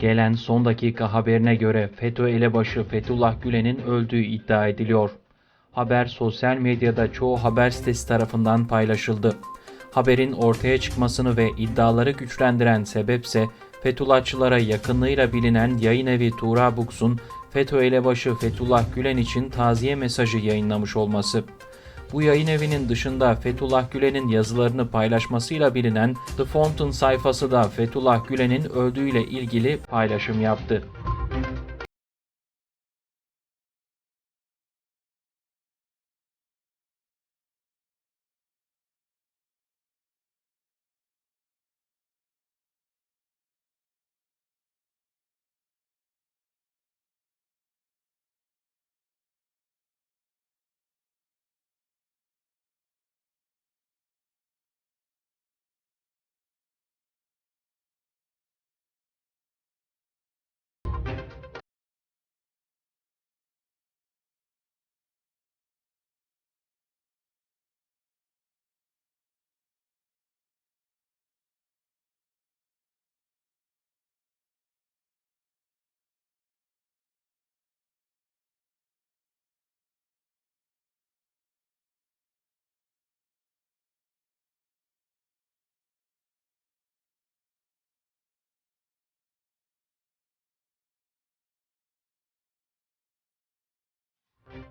Gelen son dakika haberine göre FETÖ elebaşı Fethullah Gülen'in öldüğü iddia ediliyor. Haber sosyal medyada çoğu haber sitesi tarafından paylaşıldı. Haberin ortaya çıkmasını ve iddiaları güçlendiren sebepse Fethullahçılara yakınlığıyla bilinen yayın evi Tuğra Buks'un FETÖ elebaşı Fethullah Gülen için taziye mesajı yayınlamış olması. Bu yayın evinin dışında Fethullah Gülen'in yazılarını paylaşmasıyla bilinen The Fountain sayfası da Fethullah Gülen'in öldüğüyle ilgili paylaşım yaptı.